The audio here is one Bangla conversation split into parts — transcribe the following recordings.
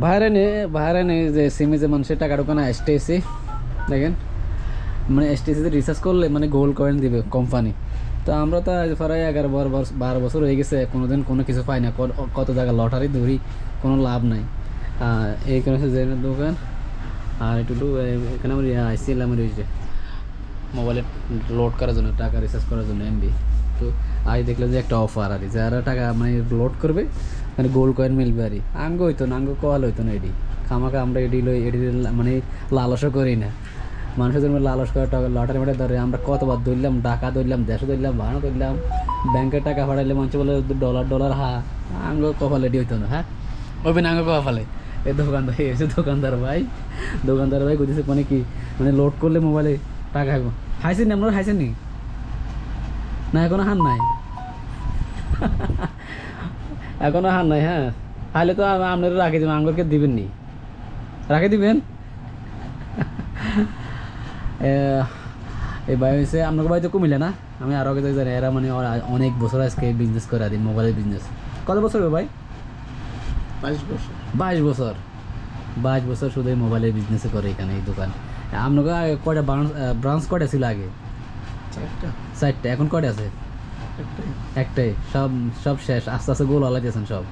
বাহারানে বাহারানে যে সিমে যে মানুষের টাকা ঢোকানো এসটিএসি দেখেন? মানে এসটিএসিতে রিচার্জ করলে মানে গোল্ড কয়েন দিবে কোম্পানি তো আমরা তো প্রায় এগারো বারো বছর বারো বছর হয়ে গেছে, কোনোদিন কোনো কিছু পাই না। কত- জায়গা লটারি ধরি কোনো লাভ নাই। এইখানে হচ্ছে দোকান, আর একটু এখানে আমার আমার ওই মোবাইলে লোড করার জন্য, টাকা রিচার্জ করার জন্য এমবি তো আজ দেখলে যে একটা অফার আর যারা টাকা মানে লোড করবে মানে গোল্ড কয়েন মিলবে আর। আঙ্গ হইতো না, আঙ্গ কল হইতো না এডি। খামাকা আমরা এডি লই, এডি মানে লালসও করি না। মানুষের জন্য লালস করে টাকা লটারি মেটে ধরে আমরা কতবার ধরলাম টাকা ধরলাম, দেশে ধরলাম ভাড়া ধরলাম ব্যাংকের টাকা ফাটাইলে মানুষ বলে ডলার ডলার হা। আঙ্গ কপালে এডি হইতো না হ্যাঁ? ওই আঙ্গ কপালে এই দোকানদার হচ্ছে দোকানদার ভাই। দোকানদার ভাই বুঝেছে মানে কি মানে লোড করলে মোবাইলে টাকা হাইছেন নি আপনারা হাইছেন নি? না, এখনও হান নাই? এখনও হান নাই হ্যাঁ? তাহলে তো আপনারা রাখে দেবেন আঙ্গুরকে দিবেন নি রাখে দিবেন? এই ভাই হয়েছে আপনার বাড়িতে কমিলে না? আমি আরও আগে জানি এরা মানে অনেক বছর আজকে বিজনেস করে দিন মোবাইলের বিজনেস কত বছর ভাই? বাইশ বছর। বাইশ বছর। বাইশ বছর শুধু মোবাইলের বিজনেসে করে এখানে এই দোকান। আপনাকে আগে কয়টা ব্রাঞ্চ ব্রাঞ্চ কয়টা ছিল আগে? চারটা। চারটা এখন কয়টা আছে? একটাই। সব সব শেষ। আস্তে আস্তে গোল আলাই দিয়েছেন সব।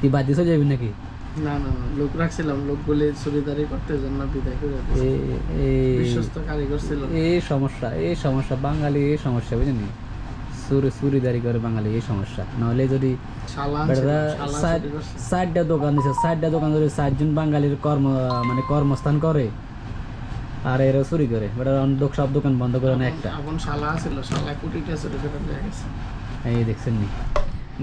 কি বাদ দিয়ে চলে যাবেন নাকি? না না লোক রাখছিলাম। চুরিদারি করতে জন্য বিদায় করে এই বিশ্বস্ত কারিগর ছিল। এই সমস্যা এই সমস্যা। বাঙালি এই সমস্যা বুঝলেন চুরি চুরিদারি করে বাঙালি এই সমস্যা। নাহলে যদি শালা বেটারা ছিল, শালা সাইড চুরি করছে। সাইডটা দোকান দিছে সাইডটা দোকান ধরে চারজন বাঙালির কর্ম মানে কর্মস্থান করে। আর এরা চুরি করে বেটা দোক সব দোকান বন্ধ করে না একটা। আপন শালা ছিল শালা কোটিটা চুরি করে নিয়ে গেছে। এই দেখছেন নি।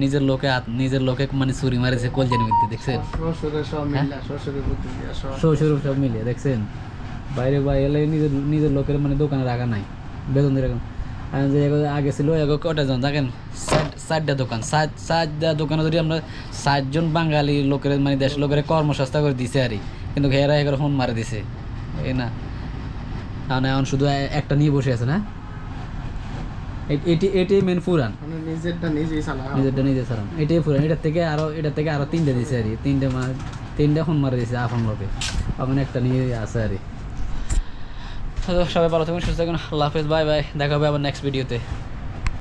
নিজের লোকে নিজের লোকে মানে চুরি মারেছে কলজের মধ্যে দেখছেন? শ্বশুরে সব মিলা শ্বশুরের বুদ্ধি দিয়া সব। সব মিলিয়ে দেখছেন? বাইরে বাইরে নিজের নিজের লোকের মানে দোকানে রাখা নাই বেতন রাখা যে আগে ছিল এগো কটা জন দেখেন? ষাটটা দোকান ষাটটা দোকানে যদি আমরা ষাটজন বাঙালি লোকের মানে দেশের লোকের কর্মসংস্থা করে দিছে আর কিন্তু ঘেরা এগারো ফোন মারে দিছে। এই না? এখন এখন শুধু একটা নিয়ে বসে আছে না? এটি এটি মেন ফুরান। মানে নিজেরটা নিজেই নিজেরটা নিজে এটাই পুরো এটার থেকে আরও এটার থেকে আরও তিনটে দিছে আর তিনটা তিনটে মা তিনটে ফোন মারা দিছে আফান লোকে এখন একটা নিয়ে আছে আর সবাই ভালো থাকুন সুস্থ থাকুন। আল্লাহ হাফেজ। Bye bye. দেখা হবে আবার নেক্সট ভিডিওতে